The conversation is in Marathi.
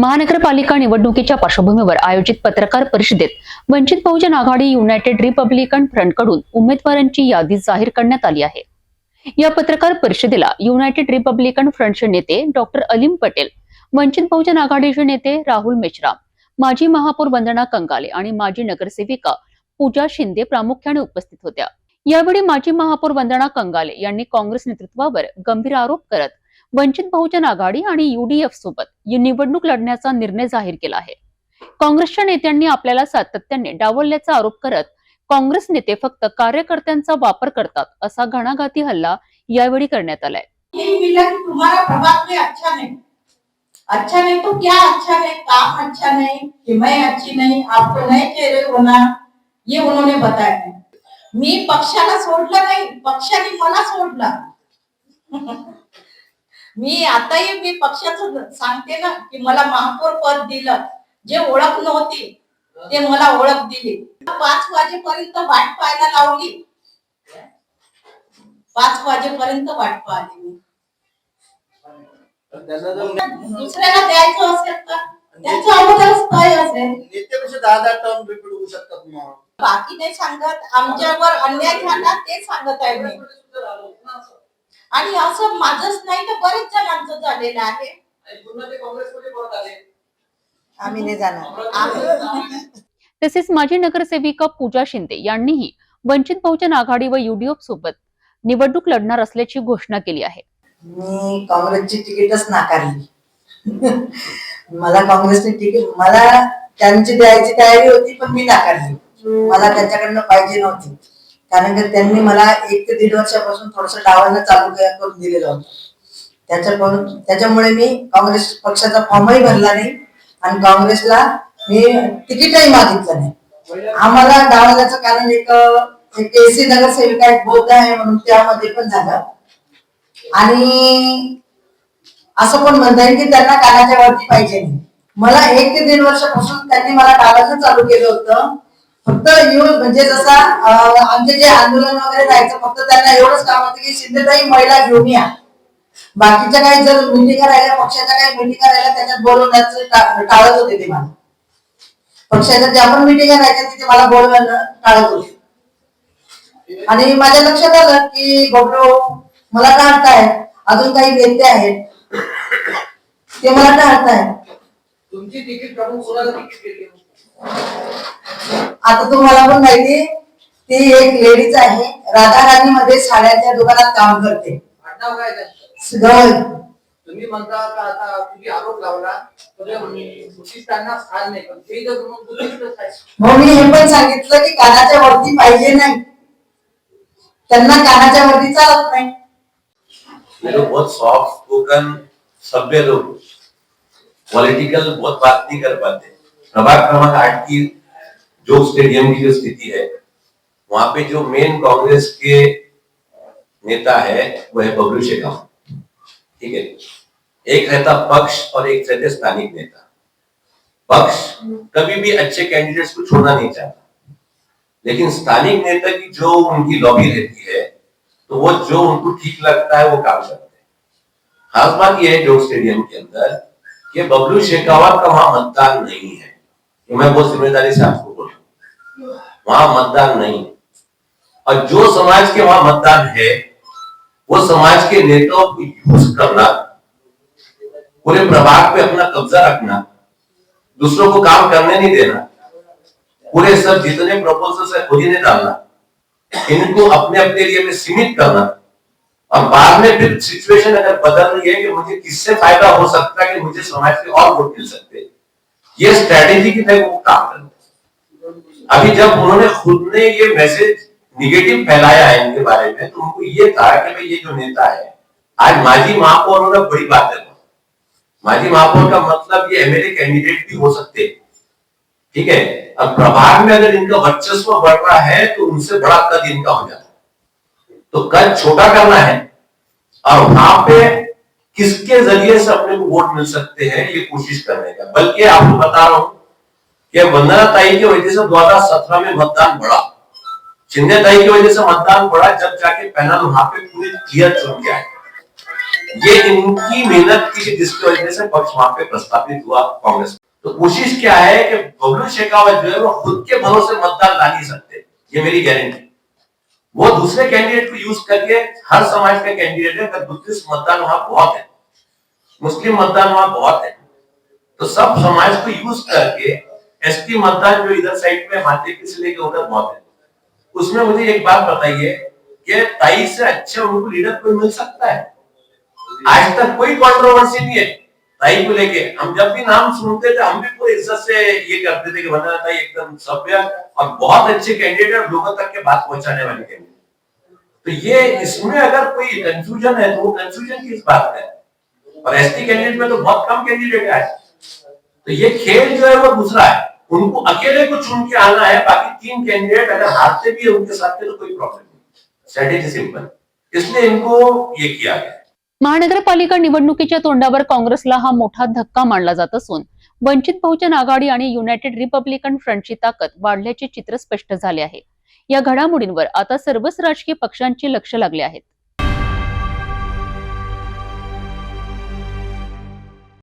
महानगरपालिका निवडणुकीच्या पार्श्वभूमीवर आयोजित पत्रकार परिषदेत वंचित बहुजन आघाडी युनायटेड रिपब्लिकन फ्रंटकडून उमेदवारांची यादी जाहीर करण्यात आली आहे. या पत्रकार परिषदेला युनायटेड रिपब्लिकन फ्रंटचे नेते डॉक्टर अलीम पटेल वंचित बहुजन आघाडीचे नेते राहुल मेश्राम माजी महापौर वंदना कंगाले आणि माजी नगरसेविका पूजा शिंदे प्रामुख्याने उपस्थित होत्या. यावेळी माजी महापौर वंदना कंगाले यांनी काँग्रेस नेतृत्वावर गंभीर आरोप करत वंचित बहुजन आघाडी आणि युडीएफ सोबत निवडणूक लढण्याचा निर्णय जाहीर केला आहे. काँग्रेसच्या नेत्यांनी आपल्याला सातत्याने डावलल्याचा आरोप करत काँग्रेस नेते फक्त कार्यकर्त्यांचा वापर करतात असा घणाघाती हल्ला यावेळी करण्यात आलाय. यही मिला में अच्छा नहीं. अच्छा नहीं तो क्या अच्छा नहीं? काम अच्छा नहीं? कि मैं अच्छी नहीं? आपको नए चेहरे होना? ये उन्होंने बताया मी पक्षाला सोडलं नाही. पक्षाने मला सोडला. मी आताही मी पक्षाचं सांगते ना की मला महापौर पद दिलं. जे ओळख नव्हती ते मला ओळख दिली. पाच वाजेपर्यंत वाट पाहायला लावली. पाच वाजेपर्यंत वाट पाहिली मी. दुसऱ्याला द्यायचं असेल तर? त्यांचं अगोदरच तय असेल. नेते दहा दहा टर्म रिपीट होऊ शकतात मग. बाकी नाही सांगत आमच्यावर अन्याय झाला ते सांगत आहे मी. आणि असं माझंच नाही तर बरेच जणांचं झालेलं आहे. आम्ही नाही जाणार. आम्ही- तसेच माजी नगरसेविका पूजा शिंदे यांनीही वंचित बहुजन आघाडी व युडीएफ सोबत निवडणूक लढणार असल्याची घोषणा केली आहे. मी काँग्रेसची तिकीटच नाकारली. मला काँग्रेसची तिकीट मला त्यांची द्यायची तयारी होती पण मी नाकारली. मला त्यांच्याकडनं पाहिजे नव्हती. कारण की त्यांनी मला एक ते दीड वर्षापासून थोडस डावानं चालू करून दिलेलं होतं. त्याच्याकडून त्याच्यामुळे मी काँग्रेस पक्षाचा फॉर्मही भरला नाही आणि काँग्रेसला मी तिकीटही मागितलं नाही. आम्हाला डावल्याचं कारण एक एक एसी नगरसेविका एक बौद्ध आहे म्हणून त्यामध्ये पण झालं. आणि असं पण म्हणता येईल की त्यांना कानाच्या वरती पाहिजे नाही. मला एक ते दीड वर्षापासून त्यांनी मला डावायला चालू केलं होतं. फक्त येऊन म्हणजे जसा आमचे जे आंदोलन वगैरे जायचं फक्त त्यांना एवढंच काम होतं की शिंदेताई महिला घेऊन या. बाकीच्या काही जर मिटिंग राहिल्या पक्षाच्या काही मिटिंग राहिल्या त्याच्यात बोलवण्याचं टाळत होते ते मला. पक्षाच्या ज्या पण मिटिंग राहायच्या तिथे मला बोलवणं टाळत होते. आणि माझ्या लक्षात आलं की बबलो मला टाळताय. अजून काही नेते आहेत. ते मला टाळताय. तुमची तिकीट काढून कोणाला तिकीट आता तुम्हाला पण माहिती ती एक लेडीज आहे राधाराणी मध्ये साड्यांच्या दुकानात काम करते. आडनाव काय त्यांचं गवळ तुम्ही म्हणता का आता तुम्ही आरोप लावला? स्थान नाही पण ते जर मग मी हे पण सांगितलं की कानाच्या वरती पाहिजे नाही. त्यांना कानाच्या वरती चालत नाही. ये लोग बहुत सॉफ्ट स्पोकन सभ्य लोग पॉलिटिकल बहुत बात नहीं कर पाते. प्रभाग क्रमांक आठ की जो स्टेडियम की जो स्थिति है, वहाँ पे जो मेन कांग्रेस के नेता है, वो है बबलू शेखाव ठीक है? एक रहता पक्ष और एक रहते स्थानिक नेता। पक्ष कभी भी अच्छे कैंडिडेट्स को छोड़ना नहीं चाहता। लेकिन स्थानिक नेता की जो उनकी लॉबी रहती है तो वो जो उनको ठीक लगता है, वो काम करते हैं। खास बात यह है जोग स्टेडियम के अंदर, कि बबलू शेखावत का वहाँ मतदान नहीं है। ये मैं बहुत ज़िम्मेदारी से आपको वहाँ मतदान नहीं और जो समाज के वहाँ मतदान है, वो समाज के नेताओं को यूज़ करना, पूरे प्रभाग पे अपना कब्जा रखना, दूसरों को काम करने नहीं देना, पूरे सब जितने प्रपोजल्स है खुद ही ने डालना, इनको अपने अपने लिए में सीमित करना। और बाद में फिर सिचुएशन अगर बदल रही है कि मुझे किससे फ़ायदा हो सकता है कि मुझे समाज के और वोट मिल सकते ये स्ट्रेटेजी की तरह वो काम करते हैं अभी जब उन्होंने खुद ने ये मैसेज निगेटिव फैलाया है इनके बारे में तो उनको ये कहा कि भाई ये जो नेता है, आज माजी महापौर होना बड़ी बात है। माजी महापौर का मतलब ये एमएलए कैंडिडेट भी हो सकते। हैं ठीक है? अब प्रभाग में अगर इनका वर्चस्व बढ़ रहा है तो उनसे बड़ा कद इनका हो जाता तो कद छोटा करना है। और वहाँ पे किसके ज़रिए से अपने को वोट मिल सकते हैं, ये कोशिश करने का। बल्कि आपको बता रहा हूँ कि वंदना ताई की वजह से 2017 में मतदान बढ़ा। शिंदे ताई की वजह से मतदान बढ़ा, जब जाके पैनल वहाँ पे पूरी क्लियर चुन गया है ये इनकी मेहनत की जिसकी वजह से पक्ष वहाँ पे प्रस्थापित हुआ कांग्रेस तो कोशिश क्या है कि बबलू शेखावत जो है वो खुद के भरोसे मतदान ला नहीं सकते। ये मेरी गारंटी वो दूसरे कैंडिडेट को यूज़ करके हर समाज का कैंडिडेट है अगर बुद्धिस्ट मतदान वहाँ बहुत है। मुस्लिम मतदान वहाँ बहुत है। तो सब समाज को यूज़ करके एसटी मतदान जो इधर साइड में माध्यम से लेके उधर बहुत है। उसमें मुझे एक बात बताइए कि ताई से अच्छा उनको लीडर कोई मिल सकता है? आज तक कोई कंट्रोवर्सी नहीं है ताई को लेके। हम जब भी नाम सुनते थे, हम भी पूरी इज़्ज़त से ये करते थे कि वंदना ताई एकदम सभ्य और बहुत अच्छे कैंडिडेट और लोगों तक के बात पहुँचाने वाले कैंडिडेट तो ये इसमें अगर कोई कंफ्यूजन है तो वो कंफ्यूजन किस बात का है। और एसटी कैंडिडेट में तो बहुत कम कैंडिडेट है तो ये खेल जो है वो दूसरा है। उनको अकेले को चुन के आना है बाकी तीन कैंडिडेट अगर हारते भी है उनके साथ के तो कोई प्रॉब्लम नहीं। स्ट्रेटेजी सिंपल इसलिए इनको ये किया गया है। महानगरपालिका निवडणुकीच्या तोंडावर काँग्रेसला हा मोठा धक्का मानला जात असून वंचित बहुजन आघाडी आणि युनायटेड रिपब्लिकन फ्रंटची ताकद वाढल्याचे चित्र स्पष्ट झाले आहे. या घडामोडींवर आता सर्वच राजकीय पक्षांची लक्ष लागले आहेत.